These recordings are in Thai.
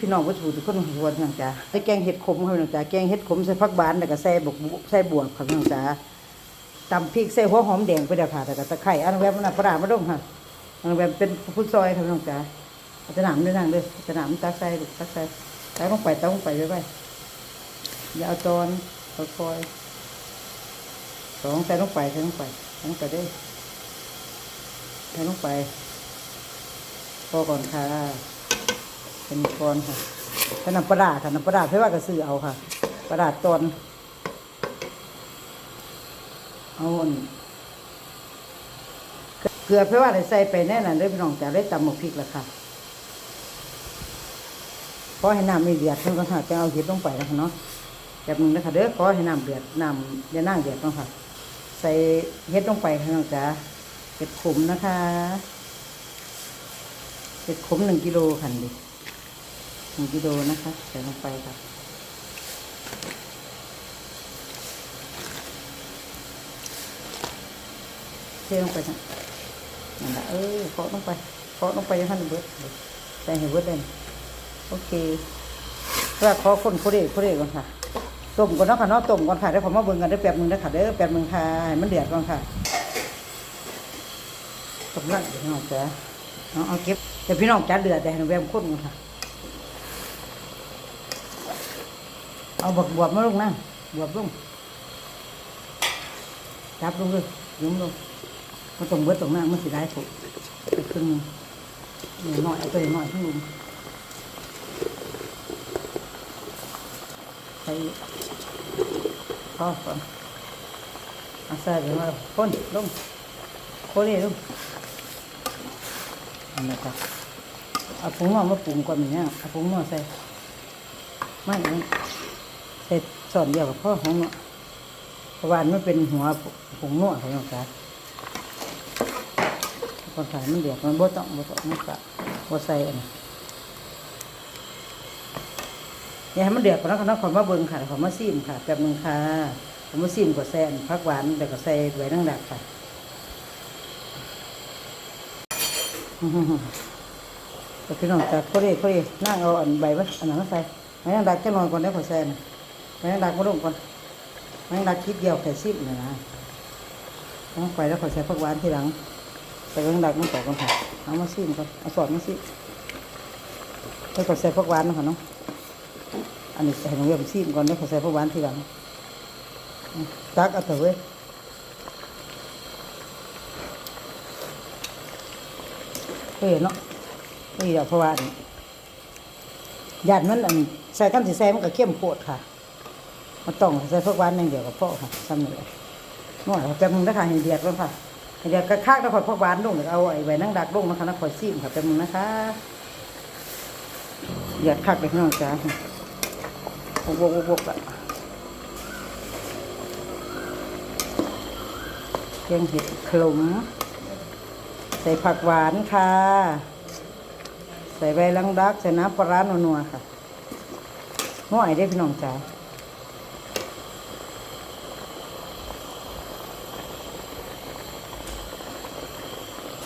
พี่น้องวัตถุทุกคนหัวพี่น้องจ๋าใส่แกงเห็ดขมค่ะพี่น้องจ๋าแกงเห็ดขมใส่ผักหวานแล้วก็ใส่บกใส่บวบค่ะพี่น้องจ๋าตำพริกใส่หัวหอมแดงไปเดี๋ยวค่ะแล้วก็ตะไคร้อันแบบมันนะปลาร้ามาดงค่ะอันแบบเป็นพุทซอยค่ะพี่น้องจ๋าอาจะหนามด้วยนั่งเลยจะหนามตักใส่ลูกตักใส่ใส่ลงไปตักลงไปไว้ไว้อย่าเอาตอนค่อยๆสองใส่ลงไปใส่ลงไปใส่ลงไปเด้ใส่ลงไปพอก่อนค่ะ เป็นก้อนค่ะเป็นน้ำปลาร้าค่ะน้ำปลาร้าเพื่อว่ากระซื้อเอาค่ะปลาร้าตอนเอาอันเกลือเพื่อว่าใส่ไปแน่นอนเด้พี่น้องจะได้ตำหมกพริกแล้วค่ะขอให้น้ำไม่เดือดเพิ่นก็ค่ะจะเอาเห็ดลงไปนะคะเนาะแบบนึงนะคะเด้อขอให้น้ำเดือดน้ำอย่านั่งเดือดต้องค่ะ ใส่เห็ดลงไปค่ะน้องจ๋าเห็ดขมนะคะเห็ดขมหนึ่งกิโลค่ะดิ หนึ่งกิโลนะคะใส่ลงไปค่ะเทลงไปนะนั่นแหละเออเคาะลงไปเคาะลงไปยังให้มันเบิดใส่ให้เบิดเลยโอเคแล้วขอคนโคเรโคเรก่อนค่ะต้มก่อนเนาะค่ะเนาะต้มก่อนค่ะเดี๋ยวผมมาเบิ่งกันได้แป๊บนึงได้อค่ะเด้อแป๊บนึงค่ะให้มันเดือดก่อนค่ะต้มนั่งเดี๋ยวพี่น้องจ้ะเอาเอาเก็บเดี๋ยวพี่น้องจ้าเดือดแต่ให้หนูแวมข้นก่อนค่ะ เอาบวบบวบมาลงนะบวบลงจับลงเลยยุ้มลงมันตรงเบิดตรงหน้ามันสิได้ถูกไปครึ่งหนึงเนี่ยน้อยเอาไปหน่อยข้างลุงใส่พอก่อนเอาใส่ไปมาพ่นลงโคเล่ลงอันนี้ครับเอาผงนอมาปรุงก่อนอย่างเนี้ยเอาผงนอใส่ไม่ ไม่เสอนเดียวกับพ่อของเนาะเพราะว่ามันเป็นหัวผงนวดของน้องจ๋าคนขายมันเดือดมันบ่ต้องบ่ต้องมันกะบ่ใส่อันนี้อย่าให้มันเดือดก่อนนะค่ะเนะขอมาเบิ่งค่ะขอมาซีมค่ะแป๊บนึงค่ะขอมาซีมกับแซ่นผักหวานแล้วก็ใส่ไว้นั่งดักค่ะแต่พี่น้องจากโคเรโคเขาเรียกนั่งเอาอันใบไว้อันนั้นใส่ไว้นั่งดักจะนอนก่อนได้ขอแซ่น ไว้นั่งดักมาลงก่อนไว้นั่งดักคิดเดียวแค่สิบนะนะต้องไปแล้วขอใส่ผักหวานทีหลังใส่ไว้นั่งดักมันต่อก่อนค่ะเอามาซิมก่อนเอาสอดมาซิแล้วขอใส่ผักหวานนะคะเนาะอันนี้ใส่ลงเรียมซิมก่อนแล้วขอใส่ผักหวานทีหลังตักเอาเถอะเว้ยเฮ้ยเนาะนี่เดี๋ยวเพราะว่าอันยานมันอันใส่กันสีแซมันก็เข้มโพดค่ะ มันต้องใส่พวกหวานอย่างเดียวกับพ่อค่ะซ้ำเลยนวดแป๊บนึงนะคะให้เดือดก่อนค่ะให้เดือดกระคักแล้วค่อยพวกหวานลงเดี๋ยวเอาไอ้ใบนั่งดักลงนะคะแล้วค่อยซีมค่ะแป๊บนึงนะคะเดือดคักเลยพี่น้องจ้าบกบกบกบกอะแกงเห็ดขลมใส่ผักหวานค่ะ ใส่ใบลังดัก ใส่น้ำปลาร้านัวๆค่ะน้อยได้พี่น้องจ๋า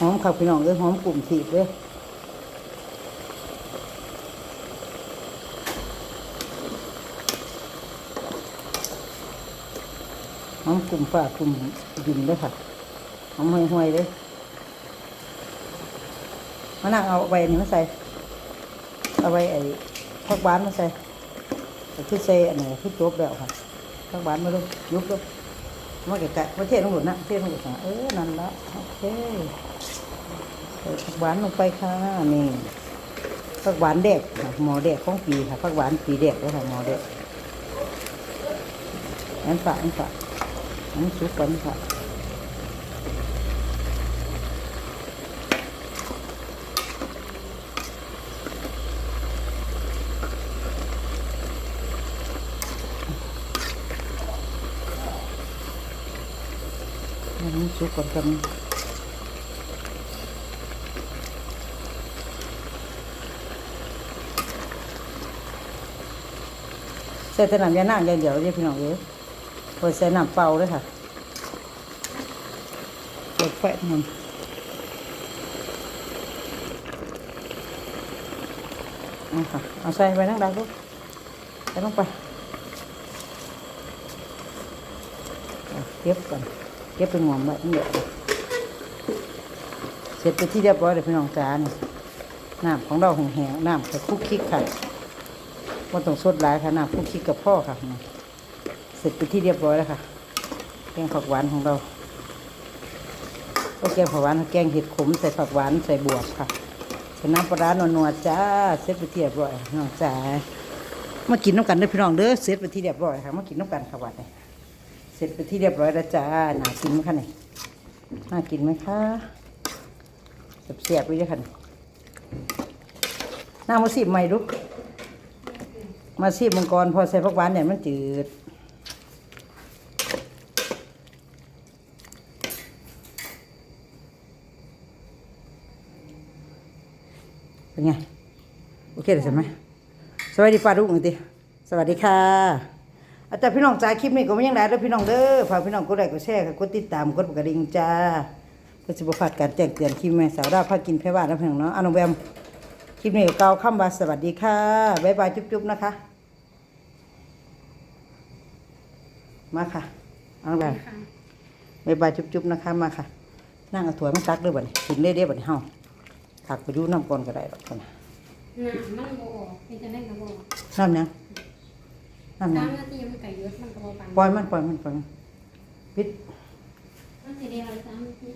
หอมค่ะพี่น้องเอ้ยหอมกลุ่มถีบเลยหอมกลุ่มฝ่ากลุ่มดินเลยค่ะหอมห่วยๆเลยมานั่งเอาใบนี้มาใส่ เอาไว้ไอ้ผักหวานมาใส่แต่คือใส่อันไหนคือจบแล้วค่ะผักหวานมาดูยุบดู มาเกะๆมาเทลงหมดนะเทลงหมดนะเออนั่นละโอเคใส่ผักหวานลงไปค่ะนี่ผักหวานแดกหมอแดกของปีค่ะผักหวานปีแดกแลยค่ะหมอแดกอันฝาอันฝาอันสุกก่อนฝา อันนี้สุกก่อนกันใส่แต่น้ำยาหน้าอย่างเดียวเลยพี่น้องเอ้ยเปิดใส่น้ำเปล่าเลยค่ะเปิดไฟมันเอาค่ะเอาใส่ไปนั่งได้ลูกใส่ลงไปเอาเก็บก่อน เก็บเป็นหอมไว้ตั้งเดี๋ยวเสร็จไปที่เรียบร้อยเลยพี่น้องจานน้ำของเราหงแหงน้ำแค่คุกคิกค่ะว่าต้องสดหลายค่ะน้ำคุกคิกกับพ่อค่ะ เสร็จไปที่เรียบร้อยแล้วค่ะ แกงผักหวานของเราก็แกงผักหวานแกงเห็ดขมใส่ผักหวานใส่บวบค่ะใส่น้ำปลาร้านัวๆจ้าเสร็จไปที่เรียบร้อยน้องจ๋ามากินน้ำกันเด้อพี่น้องเด้อเสร็จไปที่เรียบร้อยค่ะมากินน้ำกันค่ะวันนี้ สร็จไปที่เรียบร้อยแล้วจ้าน่ากินไหมคะเนี่ยน่ากินไหมคะเสียบๆไปเลยค่ะนี่น้ามาสิบใหม่ดูมาสิบมังกรพอใส่ผักหวานเนี่ยมันจืดเป็นไง โอเคเลยใช่ไหมสวัสดีป้าดุ้งติสวัสดีค่ะ อาจารย์พี่น้องจ้าคลิปนี้ก็ไม่ยังได้แล้วพี่น้องเด้อฝากพี่น้องกดไลค์กดแชร์ค่ะกดติดตามกดกระดิ่งจ้าเพื่อจะประพลาดการแจ้งเตือนคลิปแม่สาวดาวพากินแพ่บ้านแล้วพี่น้องเนาะอนุแวมคลิปนี้ก็เกล่าวคำว่าสวัสดีค่ะบ๊ายบายจุ๊บๆนะคะ มาค่ะอนุแวมค่ะบ๊ายบายจุ๊บๆนะคะมาค่ะนั่งเอาถั่วยมาตักด้วยบ่นี่กินได้เด้บ่นี่เฮาถักไปดูน้ำก่อนก็ได้หรอกคนน่ะน้ำมันโบออกเป็นจะได้กระบอกน้ำยัง น้ำยัสางมนาทีมันไก่เยอะมันกระบอกปันปล่อยมันปล่อยมันปล่อยมันปิด มันสีแดงอะไรสามนาที